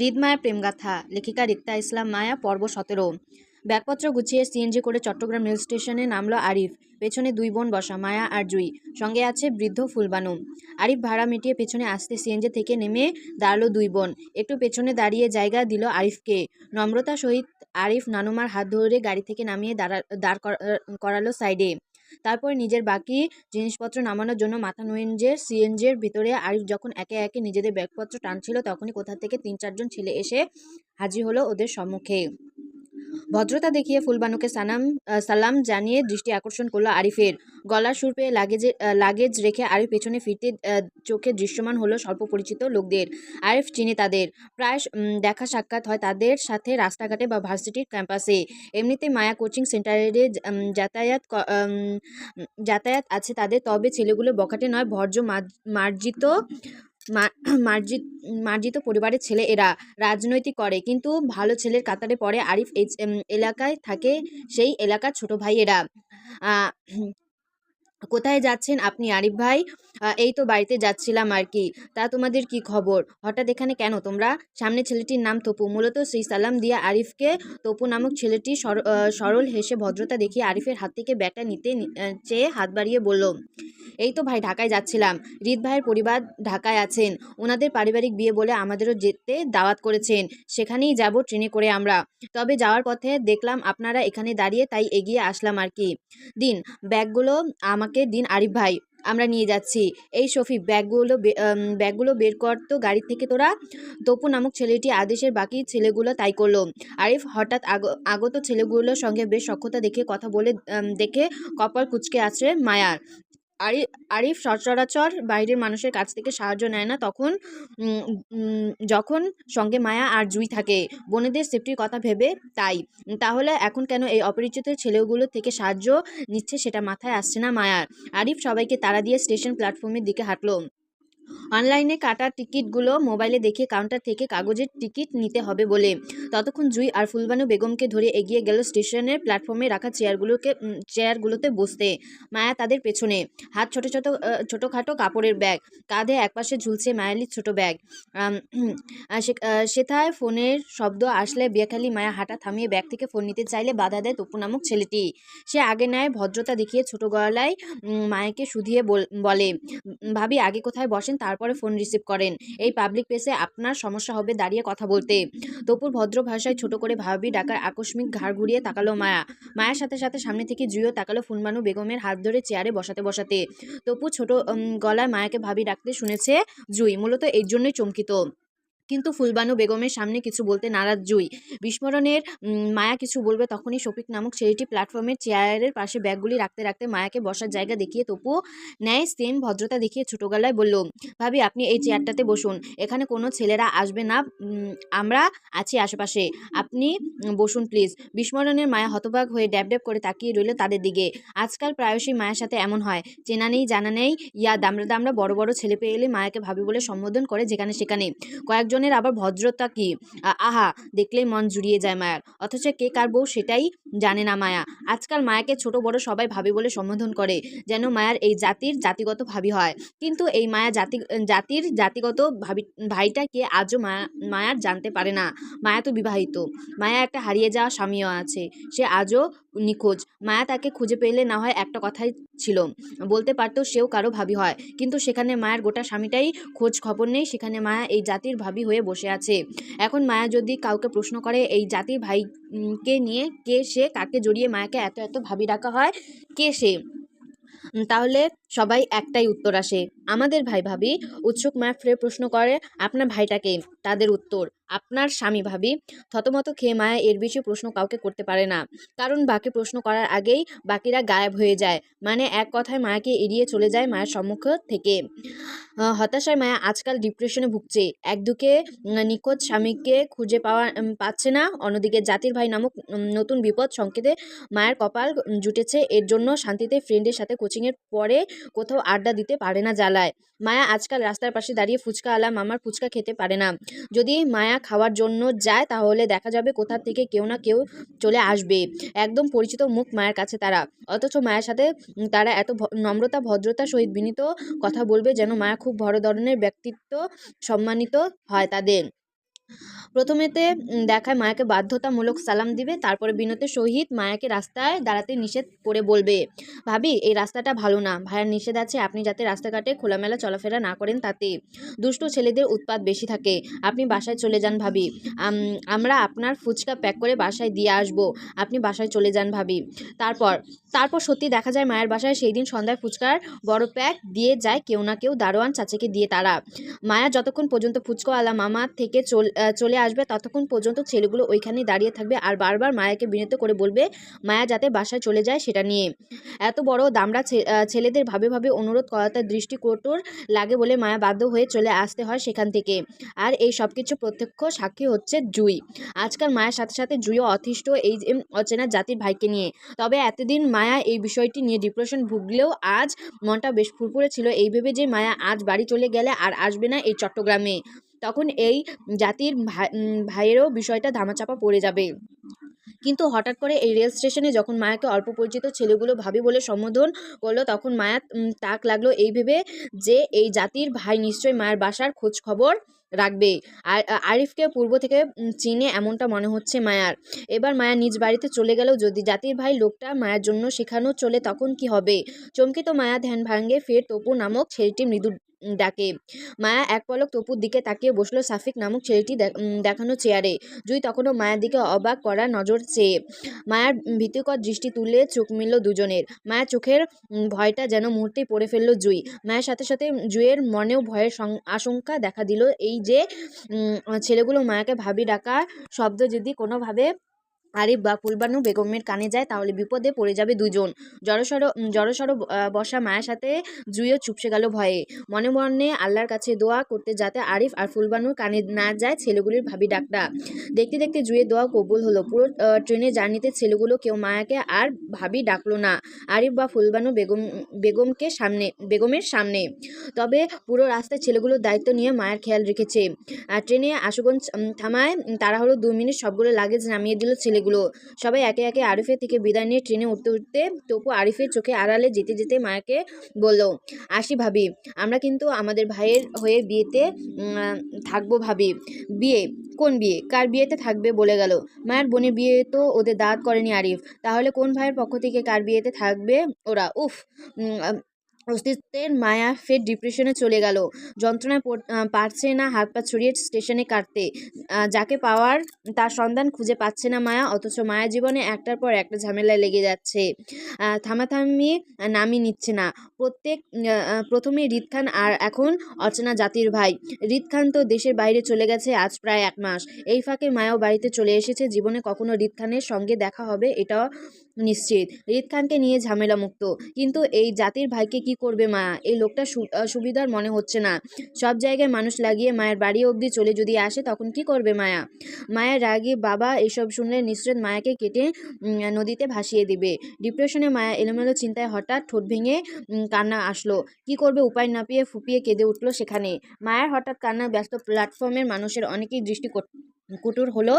হৃদমায়া প্রেমগাথা, লেখিকা রিক্তা ইসলাম মায়া, পর্ব সতেরো। ব্যাগপত্র গুছিয়ে সিএনজি করে চট্টগ্রাম রেল স্টেশনে নামলো আরিফ। পেছনে দুই বোন বসা, মায়া আর জুই। সঙ্গে আছে বৃদ্ধ ফুলবানু। আরিফ ভাড়া মিটিয়ে পেছনে আসতে সিএনজি থেকে নেমে দাঁড়াল দুই বোন। একটু পেছনে দাঁড়িয়ে জায়গা দিল আরিফকে। নম্রতা সহিত আরিফ নানুমার হাত ধরে গাড়ি থেকে নামিয়ে দাঁড়া, দাঁড় করা- করালো সাইডে। তারপর নিজের বাকি জিনিসপত্র নামানোর জন্য মাথা নুয়েঞ্জে সিএনজের ভিতরে আরিফ যখন একে একে নিজেদের ব্যাগপত্র টানছিল, তখনই কোথা থেকে তিন চারজন ছেলে এসে হাজির হলো ওদের সম্মুখে। ভদ্রতা দেখিয়ে ফুলবানুকে সালাম সালাম জানিয়ে দৃষ্টি আকর্ষণ করল আরিফের। গলার সুর পেয়ে লাগেজে লাগেজ রেখে আরিফ পেছনে ফিরতে চোখে দৃশ্যমান হলো স্বল্প পরিচিত লোকদের। আরিফ চিনে তাদের। প্রায় দেখা সাক্ষাৎ হয় তাদের সাথে রাস্তাঘাটে বা ভার্সিটির ক্যাম্পাসে। এমনিতে মায়া কোচিং সেন্টারে যাতায়াত যাতায়াত আছে তাদের, তবে ছেলেগুলো বখাটে নয় মার্জ- মার্জিত মার্জিত মার্জিত পরিবারের ছেলে এরা রাজনৈতিক করে। কিন্তু ভালো ছেলের কাতারে পড়ে আরিফ এলাকায় থাকে সেই এলাকার ছোট ভাই এরা। কোথায় যাচ্ছেন আপনি আরিফ ভাই? এই তো বাড়িতে যাচ্ছিলাম আর কি। তা তোমাদের কি খবর? হঠাৎ এখানে কেন তোমরা? সামনে ছেলেটির নাম তপু। মূলত শ্রী সালাম দিয়া আরিফকে তপু নামক ছেলেটি সর- সরল হেসে ভদ্রতা দেখিয়ে আরিফের হাত থেকে ব্যাগটা নিতে চেয়ে হাত বাড়িয়ে বলল, এই তো ভাই, ঢাকায় যাচ্ছিলাম। রিত ভাইয়ের পরিবার ঢাকায় আছেন। ওনাদের পারিবারিক বিয়ে বলে আমাদেরও যেতে দাওয়াত করেছেন। সেখানেই যাব ট্রেনে করে আমরা। তবে যাওয়ার পথে দেখলাম আপনারা এখানে দাঁড়িয়ে তাই এগিয়ে আসলাম আর কি। দিন, ব্যাগগুলো আমাকে দিন আরিফ ভাই? আমরা নিয়ে যাচ্ছি। এই সফি ব্যাগগুলো ব্যাগগুলো বের কর তো গাড়ি থেকে তোরা। তপু নামক ছেলেটি আদেশের বাকি ছেলেগুলো তাই করল। আরিফ হঠাৎ আগ- আগত ছেলেগুলোর সঙ্গে বেশ সক্ষতা দেখে কথা বলে দেখে কপাল কুচকে আছে মায়ার। আরিফ সচরাচর বাইরের মানুষের কাছ থেকে সাহায্য নেয় না, তখন যখন সঙ্গে মায়া আর জুই থাকে, বোনেদের সেফটির কথা ভেবে তাই। তাহলে এখন কেন এই অপরিচিত ছেলেগুলো থেকে সাহায্য নিচ্ছে সেটা মাথায় আসছে না মায়ার? আরিফ সবাইকে তারা দিয়ে স্টেশন প্ল্যাটফর্মের দিকে হাঁটলো। অনলাইনে কাটা টিকিটগুলো মোবাইলে দেখে কাউন্টার থেকে কাগজের টিকিট নিতে হবে বলে। ততক্ষণ জুই আর ফুলবানু বেগমকে ধরে এগিয়ে গেল স্টেশনের প্ল্যাটফর্মে রাখা চেয়ারগুলোকে চেয়ারগুলোতে বসতে। মায়া তাদের পেছনে। হাত ছোট ছোট ছোটোখাটো কাপড়ের ব্যাগ। কাঁধে একপাশে ঝুলছে মায়ালির ছোট ব্যাগ। সেথায় ফোনের শব্দ আসলে বেখালি মায়া হাঁটা থামিয়ে ব্যাগ থেকে ফোন নিতে চাইলে বাধা দেয় তপু নামক ছেলেটি। সে আগে নেয় ভদ্রতা দেখিয়ে ছোট গলায় মায়াকে শুধিয়ে বলে ভাবি আগে কোথায় বসেন তারপরে ফোন রিসিভ করেন। এই পাবলিক প্লেসে আপনার সমস্যা হবে দাঁড়িয়ে কথা বলতে। তপুর ভদ্র ভাষায় ছোট করে ভাবি ডাকার আকস্মিক ঘাড় ঘুরিয়ে তাকালো মায়া। মায়ের সাথে সাথে সামনে থেকে জুয়ো তাকালো ফুলমানু বেগমের হাত ধরে চেয়ারে বসাতে বসাতে। তপু ছোট গলায় মায়াকে ভাবি ডাকতে শুনেছে, জুই, মূলত এর জন্যই চমকিত। কিন্তু ফুলবানু বেগমের সামনে কিছু বলতে নারাজ জুই। বিস্মরণের মায়া কিছু বলবে তখনই শফিক নামক ছেলেটি প্ল্যাটফর্মের চেয়ারের পাশে ব্যাগগুলি রাখতে রাখতে মায়াকে বসার জায়গা দেখিয়ে তপু ন্যায় সেম ভদ্রতা দেখিয়ে ছোট গলায় বলল, ভাবি, আপনি এই চেয়ারটাতে বসুন। এখানে কোনো ছেলেরা আসবে না আমরা আছি আশেপাশে। আপনি বসুন প্লিজ। বিস্মরণের মায়া হতবাক হয়ে ড্যাব ড্যাব করে তাকিয়ে রইল তাদের দিকে। আজকাল প্রায়শই মায়ের সাথে এমন হয়। চেনা নেই, জানা নেই, ইয়া দামড়া দামড়া বড় বড় ছেলে পেয়ে এলে মায়াকে ভাবি বলে সম্বোধন করে যেখানে সেখানে। কয়েকজনের আবার ভদ্রতা কি? আহা, দেখলেই মন জুড়িয়ে যায় মায়ার। অথচ কে কার বউ সেটাই জানে না মায়া। আজকাল মায়াকে ছোট বড় সবাই ভাবি বলে সম্বোধন করে, যেন মায়ার এই জাতির জাতিগত ভাবি হয়। কিন্তু এই মায়া জাতি, জাতির জাতিগত ভাবি, ভাইটা কে আজও মায়া মায়ার জানতে পারে না। মায়া তো বিবাহিত। মায়া একটা হারিয়ে যাওয়া স্বামীও আছে। সে আজও নিখোঁজ। মায়া তাকে খুঁজে পেলে না হয় একটা কথাই ছিল। বলতে পারতো সেও কারও ভাবি হয়। কিন্তু সেখানে মায়ের গোটা স্বামীটাই খোঁজ খবর নেই। সেখানে মায়া এই জাতির ভাবি হয়ে বসে আছে। এখন মায়া যদি কাউকে প্রশ্ন করে, এই জাতির ভাইকে নিয়ে কে সে, কাকে জড়িয়ে মায়াকে এত এত ভাবি রাখা হয়, কে সে? তাহলে সবাই একটাই উত্তর আসে। আমাদের ভাই ভাবি। উৎসুক মায়া ফিরে প্রশ্ন করে, আপনার ভাইটাকে তাদের উত্তর আপনার স্বামী ভাবি, থতমত খেয়ে মায়া এর বেশি প্রশ্ন কাউকে করতে পারে না। কারণ বাকি প্রশ্ন করার আগেই বাকিরা গায়েব হয়ে যায়। মানে এক কথায় মায়াকে এড়িয়ে চলে যায় মায়ের সম্মুখ থেকে। হতাশায় মায়া আজকাল ডিপ্রেশনে ভুগছে। একদিকে নিখোঁজ স্বামীকে খুঁজে পাওয়া পাচ্ছে না। অন্যদিকে জাতির ভাই নামক নতুন বিপদ সংকেতে মায়ের কপাল জুটেছে। এর জন্য শান্তিতে ফ্রেন্ডের সাথে কোচিংয়ের পরে কোথাও আড্ডা দিতে পারে না জ্বালায় মায়া আজকাল রাস্তার পাশে দাঁড়িয়ে ফুচকা আলা মামার ফুচকা খেতে পারে না। যদি মায়া খাওয়ার জন্য যায়, তাহলে দেখা যাবে কোথা থেকে কেউ না কেউ চলে আসবে। একদম পরিচিত মুখ মায়ের কাছে তারা। অথচ মায়ের সাথে তারা এত নম্রতা ভদ্রতা সহিত বিনীত কথা বলবে যেন মায়া খুব বড় ধরনের ব্যক্তিত্ব সম্মানিত হয় তাদের। প্রথমেতে দেখায় মায়াকে বাধ্যতামূলক সালাম দিবে, তারপরে বিনতের সহিত মায়াকে রাস্তায় দাঁড়াতে নিষেধ করে বলবে, ভাবি, এই রাস্তাটা ভালো না। ভাইয়ার নিষেধ আছে, আপনি যাতে রাস্তাঘাটে খোলামেলা চলাফেরা না করেন তাতে। দুষ্ট ছেলেদের উৎপাত বেশি থাকে। আপনি বাসায় চলে যান, ভাবি। আমরা আপনার ফুচকা প্যাক করে বাসায় দিয়ে আসব। আপনি বাসায় চলে যান, ভাবি। তারপর তারপর সত্যি দেখা যায় মায়ের বাসায় সেই দিন সন্ধ্যায় ফুচকার বড় প্যাক দিয়ে যায় কেউ না কেউ, দারোয়ান, চাচাকে দিয়ে তারা। মায়া যতক্ষণ পর্যন্ত ফুচকাওয়ালা মামা থেকে চল চলে আসবে, ততক্ষণ পর্যন্ত ছেলেগুলো ওইখানেই দাঁড়িয়ে থাকবে আর বারবার মায়াকে বিনীত করে বলবে, মায়া যাতে বাসায় চলে যায় সেটা নিয়ে। এত বড় দামড়া ছেলেদের ভাবে ভাবে অনুরোধ করাতে দৃষ্টি কঠোর লাগে বলে মায়া বাধ্য হয়ে চলে আসতে হয় সেখান থেকে। আর এই সব কিছু প্রত্যক্ষ সাক্ষী হচ্ছে জুই। আজকাল মায়ের সাথে সাথে জুইও অতিষ্ঠ এই অচেনা জাতির ভাইকে নিয়ে। তবে এতদিন মায়া এই বিষয়টি নিয়ে ডিপ্রেশন ভুগলেও আজ মনটা বেশ ফুরফুরে ছিল। এই ভেবে যে মায়া আজ বাড়ি চলে গেলে আর আসবে না এই চট্টগ্রামে। তখন এই জাতির ভাই ভাইয়েরও বিষয়টা ধামাচাপা পড়ে যাবে। কিন্তু হঠাৎ করে এই রেল স্টেশনে যখন মায়াকে অল্প পরিচিত ছেলেগুলো ভাবি বলে সম্বোধন করল, তখন মায়া তাক লাগল এই ভেবে যে এই জাতির ভাই নিশ্চয়ই মায়ের বাসার খোঁজ খবর রাখবে। আর, আরিফকে পূর্ব থেকে চিনে এমনটা মনে হচ্ছে মায়ার। এবার মায়া নিজ বাড়িতে চলে গেলেও যদি জাতির ভাই লোকটা মায়ের জন্য শেখানো চলে, তখন কি হবে? চমকিত মায়া ধ্যান ভাঙ্গে ফের তপু নামক ছেলেটি মৃদু ডাকে। মায়া এক পলক তপুর দিকে তাকিয়ে বসল। সাফিক নামক ছেলেটি দেখানো চেয়ারে। জুই তখনও মায়ের দিকে অবাক করা নজর চেয়ে। মায়ার ভীতিকর দৃষ্টি তুলে চোখ মিলল দুজনের। মায়ের চোখের ভয়টা যেন মুহূর্তেই পড়ে ফেলল জুই। মায়ের সাথে সাথে জুইয়ের মনেও ভয়ের আশঙ্কা দেখা দিল। এই যে ছেলেগুলো মায়াকে ভাবি ডাকা শব্দ যদি কোনোভাবে আরিফ বা, ফুলবানু বেগমের কানে যায়, তাহলে বিপদে পড়ে যাবে দুজন জড়সড় জড়সড় বসা মায়ের সাথে জুইও চুপসে গেল ভয়ে। মনে মনে আল্লাহর কাছে দোয়া করতে যাতে আরিফ আর ফুলবানুর কানে না যায় ছেলেগুলির ভাবি ডাকটা। দেখতে দেখতে জুয়ের দোয়া কবুল হলো। পুরো ট্রেনে জার্নিতে ছেলেগুলো কেউ মায়াকে আর ভাবি ডাকলো না। আরিফ বা ফুলবানু বেগম, বেগমকে সামনে, বেগমের সামনে। তবে পুরো রাস্তায় ছেলেগুলোর দায়িত্ব নিয়ে মায়ের খেয়াল রেখেছে। ট্রেনে আশুগঞ্জ থামায় তারা হলো দু মিনিট সবগুলো লাগেজ নামিয়ে দিল ছেলেগুলো সবাই একে একে আরিফের থেকে বিদায় নিয়ে ট্রেনে উঠতে উঠতে তপু আরিফের চোখে আড়ালে যেতে যেতে মায়াকে বলল, আসি ভাবি, আমরা কিন্তু আমাদের ভাইয়ের হয়ে বিয়েতে থাকব ভাবি। বিয়ে? কোন বিয়ে? কার বিয়েতে থাকবে? বলে গেল। মায়ের বোনের বিয়ে তো ওদের দাঁত করেনি আরিফ। তাহলে কোন ভাইয়ের পক্ষ থেকে কার বিয়েতে থাকবে ওরা? উফ অস্তিত্বের মায়া ফের ডিপ্রেশনে চলে গেল। যন্ত্রণায় পারছে না হাত পা ছড়িয়ে স্টেশনে কাটতে। যাকে পাওয়ার তার সন্ধান খুঁজে পাচ্ছে না মায়া, অথচ মায়া জীবনে একটার পর একটা ঝামেলায় লেগে যাচ্ছে। থামাথামি নামই নিচ্ছে না। প্রত্যেক প্রথমে রিদ খান আর এখন অচেনা জাতির ভাই। রিদ খান তো দেশের বাইরে চলে গেছে আজ প্রায় এক মাস। এই ফাঁকে মায়াও বাড়িতে চলে এসেছে। জীবনে কখনো রিদ খানের সঙ্গে দেখা হবে, এটাও নিশ্চিত। রিদ খানকে নিয়ে ঝামেলা মুক্ত কিন্তু এই জাতির ভাইকে কি করবে মা? এই লোকটা সুবিধার মনে হচ্ছে না। সব জায়গায় মানুষ লাগিয়ে মায়ের বাড়ি অবধি চলে যদি আসে, তখন কি করবে মায়া? মায়ের রাগী বাবা এসব শুনলে নিশ্চিত মায়াকে কেটে নদীতে ভাসিয়ে দিবে। ডিপ্রেশনে মায়া এলোমেলো চিন্তায় হঠাৎ ঠোঁট ভেঙে কান্না আসলো। কি করবে উপায় না পেয়ে ফুপিয়ে কেঁদে উঠল সেখানে। মায়ের হঠাৎ কান্না ব্যস্ত প্ল্যাটফর্মের মানুষের অনেকেই দৃষ্টি কট- কুটুর হলো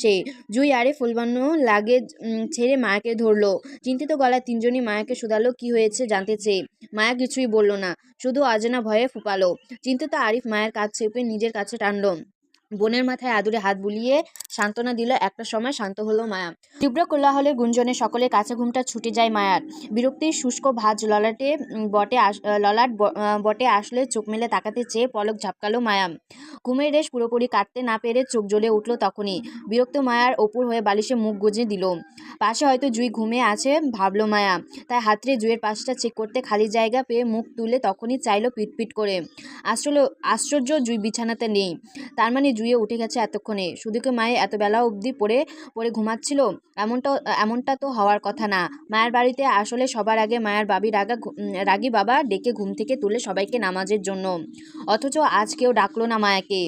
সে জুই আরে ফুলবানো লাগে ছেড়ে মায়াকে ধরলো। চিন্তিত গলায় তিনজনই মায়াকে শুধালো, কি হয়েছে জানতে চেয়ে। মায়া কিছুই বলল না, শুধু অজানা ভয়ে ফুপালো। চিন্তিত আরিফ মায়ের কাছ চেপে নিজের কাছে টানলো। বোনের মাথায় আদুরে হাত বুলিয়ে সান্ত্বনা দিল একটা সময় শান্ত হলো মায়া। তীব্র কোলাহলের গুঞ্জনে সকলে কাছে ঘুমটা ছুটে যায় মায়ার। বিরক্তির শুষ্ক ভাজ ললাটে বটে ললাট বটে আসলে চোখ মেলে তাকাতে চেয়ে পলক ঝাপকালো মায়া। ঘুমের রেশ পুরোপুরি কাটতে না পেরে চোখ জ্বলে উঠল তখনই। বিরক্ত মায়ার ওপর হয়ে বালিশে মুখ গুজে দিল। পাশে হয়তো জুই ঘুমে আছে ভাবলো মায়া। তাই হাতরে জুইয়ের পাশটা চেক করতে খালি জায়গা পেয়ে মুখ তুলে তখনই চাইলো পিটপিট করে। আশ্চর্য আশ্চর্য জুই বিছানাতে নেই। তার মানে জুইয়ে উঠে গেছে এতক্ষণে। শুধু কি মায়ে এত বেলা অবধি পড়ে পড়ে ঘুমাচ্ছিল, এমনটা এমনটা তো হওয়ার কথা না। মায়ের বাড়িতে আসলে সবার আগে মায়ের বাবি রাগা রাগী বাবা ডেকে ঘুম থেকে তুলে সবাইকে নামাজের জন্য। অথচ আজ কেউ ডাকলো না মায়াকে।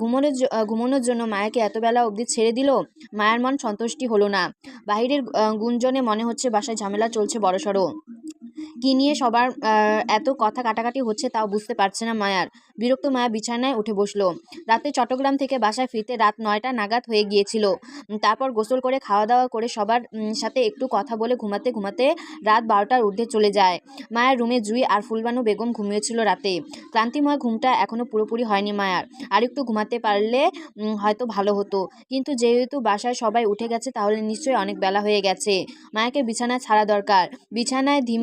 ঘুমানোর ঘুমানোর জন্য মায়াকে এত বেলা অবধি ছেড়ে দিল, মায়ের মন সন্তুষ্টি হলো না। বাহিরের গুঞ্জনে মনে হচ্ছে বাসায় ঝামেলা চলছে বড়সড়। কী নিয়ে সবার এত কথা কাটাকাটি হচ্ছে তাও বুঝতে পারছে না মায়ার। বিরক্ত মায়া বিছানায় উঠে বসল। রাতে চট্টগ্রাম থেকে বাসায় ফিরতে রাত নয়টা নাগাদ হয়ে গিয়েছিল। তারপর গোসল করে খাওয়া দাওয়া করে সবার সাথে একটু কথা বলে ঘুমাতে ঘুমাতে রাত বারোটার ঊর্ধ্বে চলে যায়। মায়ের রুমে জুই আর ফুলবানু বেগম ঘুমিয়েছিল রাতে। ক্লান্তিময় ঘুমটা এখনও পুরোপুরি হয়নি মায়ার। আর একটু ঘুমাতে পারলে হয়তো ভালো হতো। কিন্তু যেহেতু বাসায় সবাই উঠে গেছে, তাহলে নিশ্চয়ই অনেক বেলা হয়ে গেছে। মায়াকে বিছানায় ছাড়া দরকার। বিছানায় ধিম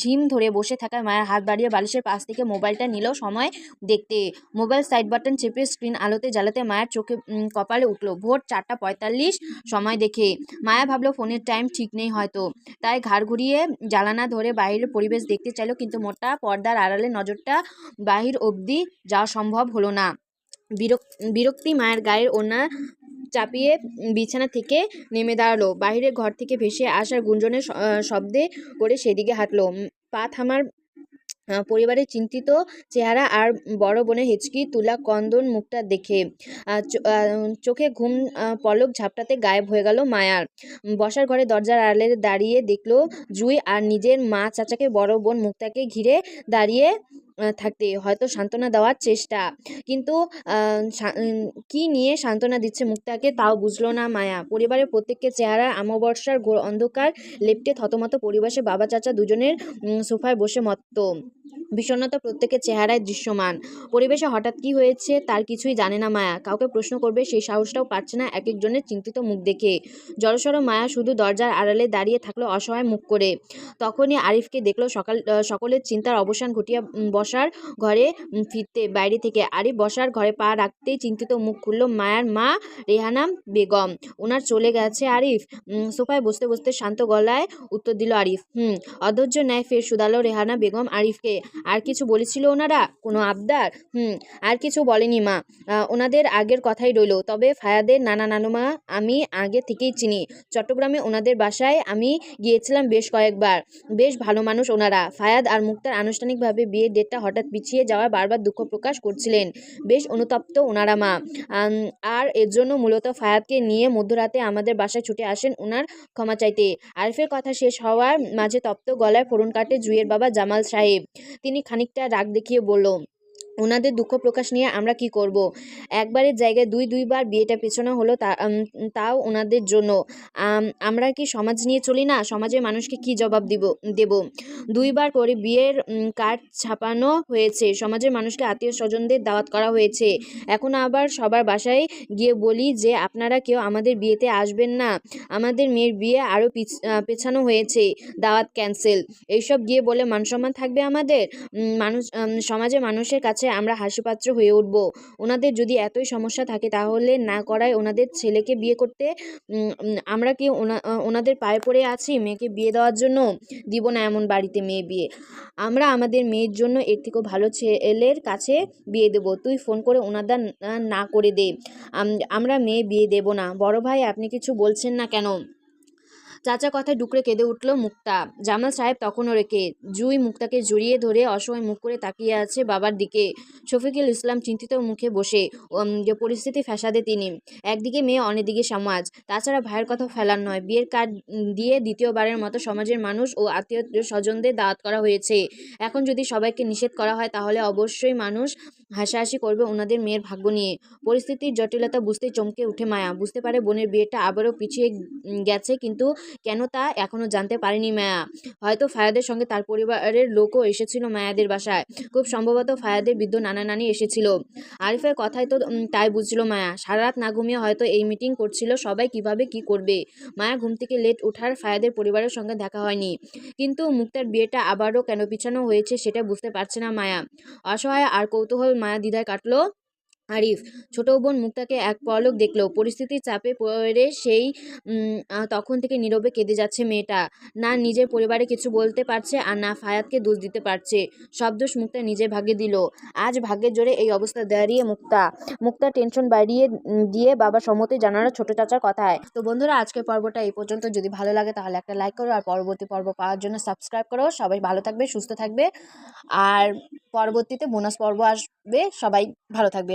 ঝিম ধরে বসে থাকা, মায়ের হাত বাড়িয়ে বালিশের পাশ থেকে মোবাইলটা নিল সময় দেখতে। মোবাইল সাইড বাটন চেপে স্ক্রিন আলোতে জ্বালাতে মায়ের চোখে কপালে উঠল। ভোর চারটা পঁয়তাল্লিশ সময় দেখে। মায়া ভাবলো, ফোনের টাইম ঠিক নেই হয়তো। তাই ঘাড় ঘুরিয়ে জ্বালানা ধরে বাইরের পরিবেশ দেখতে চাইলো, কিন্তু মোটা পর্দার আড়ালে নজরটা বাহির অবধি যাওয়া সম্ভব হলো না। বিরক, বিরক্তি মায়ের গায়ের ওনা চাপিয়ে বিছানা থেকে নেমে দাঁড়াল। বাইরের ঘর থেকে ভেসে আসার গুঞ্জনের শব্দে করে সেদিকে হাঁটলো। পা থামার পরিবারের চিন্তিত চেহারা আর বড় বোনের হেঁচকি তুলা কন্দন মুখটা দেখে চোখে ঘুম পলক ঝাপটাতে গায়েব হয়ে গেল মায়ার। বসার ঘরে দরজার আড়ালে দাঁড়িয়ে দেখল জুই আর নিজের মা চাচাকে বড় বোন মুক্তাকে ঘিরে দাঁড়িয়ে থাকতে হয়তো সান্ত্বনা দেওয়ার চেষ্টা। কিন্তু কি নিয়ে সান্ত্বনা দিচ্ছে মুক্তাকে তাও বুঝলো না মায়া। পরিবারের প্রত্যেককে চেহারা আমাবর্ষার ঘোর অন্ধকার, লেপটে থতমত পরিবেশে বাবা চাচা দুজনের সোফায় বসে মত্ত। বিষণ্ণতা প্রত্যেকের চেহারায় দৃশ্যমান। পরিবেশে হঠাৎ কি হয়েছে তার কিছুই জানে না মায়া। কাউকে প্রশ্ন করবে সেই সাহসটাও পাচ্ছে না এক একজনের চিন্তিত মুখ দেখে। জড়সড় মায়া শুধু দরজার আড়ালে দাঁড়িয়ে থাকল অসহায় মুখ করে। তখনই আরিফকে দেখল সকাল সকলের চিন্তার অবসান ঘটিয়া বসার ঘরে ফিরতে, বাইরে থেকে। আরিফ বসার ঘরে পা রাখতেই চিন্তিত মুখ খুলল মায়ার মা রেহানা বেগম। ওনার চলে গেছে আরিফ। সোফায় বসতে বসতে শান্ত গলায় উত্তর দিল আরিফ। হুম, অধৈর্য ন্যায় ফের শুধালো রেহানা বেগম আরিফকে। আর কিছু বলেছিল ওনারা? কোনো আবদার? হুম, আর কিছু বলেনি মা। ওনাদের আগের কথাই রইল। তবে ফায়াদের নানা নানুমা আমি আগে থেকেই চিনি। চট্টগ্রামে ওনাদের বাসায় আমি গিয়েছিলাম বেশ কয়েকবার। বেশ ভালো মানুষ ওনারা। ফায়াদ আর মুক্তার আনুষ্ঠানিকভাবে বিয়ের ডেটটা হঠাৎ পিছিয়ে যাওয়ায় বারবার দুঃখ প্রকাশ করছিলেন। বেশ অনুতপ্ত ওনারা মা। আর এর জন্য মূলত ফায়াদকে নিয়ে মধ্যরাতে আমাদের বাসায় ছুটে আসেন ওনার ক্ষমা চাইতে। আরিফের কথা শেষ হওয়ার মাঝে তপ্ত গলায় ফোড়ন কাটে জুয়ের বাবা জামাল সাহেব। তিনি খানিকটা রাগ দেখিয়ে বলল ওনাদের দুঃখ প্রকাশ নিয়ে আমরা কি করব? একবারের জায়গায় দুই, দুইবার বিয়েটা পেছানো হলো তাও ওনাদের জন্য। আমরা কি সমাজ নিয়ে চলি না? সমাজের মানুষকে কি জবাব দিব, দেব? দুইবার করে বিয়ের কার্ড ছাপানো হয়েছে। সমাজের মানুষকে আত্মীয় স্বজনদের দাওয়াত করা হয়েছে। এখন আবার সবার বাসায় গিয়ে বলি যে, আপনারা কেউ আমাদের বিয়েতে আসবেন না। আমাদের মেয়ের বিয়ে আরও পেছানো হয়েছে। দাওয়াত ক্যান্সেল। এইসব গিয়ে বলে মানসম্মান থাকবে আমাদের? মানুষ সমাজে মানুষের কাছে আমরা হাসিপাত্র হয়ে উঠব। ওনাদের যদি এতই সমস্যা থাকে, তাহলে না করায় ওনাদের ছেলেকে বিয়ে করতে আমরা কি ওনা- ওনাদের পায়ে পড়ে আছি? মেয়েকে বিয়ে দেওয়ার জন্য দিব না এমন বাড়িতে মেয়ে বিয়ে। আমরা আমাদের মেয়ের জন্য এর থেকেও ভালো ছেলের কাছে বিয়ে দেব। তুই ফোন করে ওনাদের না করে দে। আমরা মেয়ে বিয়ে দেব না। বড় ভাই, আপনি কিছু বলছেন না কেন? চাচা কথায় ডুকরে কেঁদে উঠল মুক্তা। জামাল সাহেব তখনও রেখে, জুই মুক্তাকে জড়িয়ে ধরে অসহায় মুখ করে তাকিয়ে আছে বাবার দিকে। শফিকুল ইসলাম চিন্তিত মুখে বসে যে পরিস্থিতি ফ্যাসাদে তিনি। একদিকে মেয়ে, অন্যদিকে সমাজ। তাছাড়া ভাইয়ের কথা ফেলার নয়, বিয়ের কার্ড দিয়ে দ্বিতীয়বারের মতো সমাজের মানুষ ও আত্মীয় স্বজনদের দাওয়াত করা হয়েছে। এখন যদি সবাইকে নিষেধ করা হয়, তাহলে অবশ্যই মানুষ হাসাহাসি করবে ওনাদের মেয়ের ভাগ্য নিয়ে। পরিস্থিতির জটিলতা বুঝতে চমকে উঠে মায়া। বুঝতে পারে বোনের বিয়েটা আবারও পিছিয়ে গেছে, কিন্তু কেন তা এখনও জানতে পারেনি মায়া। হয়তো ফায়াদের সঙ্গে তার পরিবারের লোকও এসেছিল মায়াদের বাসায়। খুব সম্ভবত ফায়াদের বৃদ্ধ নানা নানি এসেছিল। আরিফের কথাই তো তাই বুঝছিল মায়া। সারা রাত না ঘুমিয়ে হয়তো এই মিটিং করছিল সবাই কীভাবে কি করবে। মায়া ঘুম থেকে লেট ওঠার ফায়াদের পরিবারের সঙ্গে দেখা হয়নি। কিন্তু মুক্তার বিয়েটা আবারও কেন পিছানো হয়েছে সেটা বুঝতে পারছে না মায়া। অসহায় আর কৌতূহল মায়া দ্বিধায় কাটলো। আরিফ। ছোট বোন মুক্তাকে এক পলক দেখল। পরিস্থিতির চাপে পড়ে সেই তখন থেকে নীরবে কেঁদে যাচ্ছে মেয়েটা। না, নিজের পরিবারে কিছু বলতে পারছে আর না ফায়াতকে দোষ দিতে পারছে। সব দোষ মুক্তা নিজে ভাগে দিল। আজ ভাগ্যের জোরে এই অবস্থা দাঁড়িয়ে মুক্তা। মুক্তা টেনশন বাড়িয়ে দিয়ে বাবা সম্মতি জানানো ছোট চাচার কথায়। তো বন্ধুরা, আজকের পর্বটা এই পর্যন্ত। যদি ভালো লাগে তাহলে একটা লাইক করো আর পরবর্তী পর্ব পাওয়ার জন্য সাবস্ক্রাইব করো। সবাই ভালো থাকবে, সুস্থ থাকবে। আর পরবর্তীতে বোনাস পর্ব আসবে। সবাই ভালো থাকবে।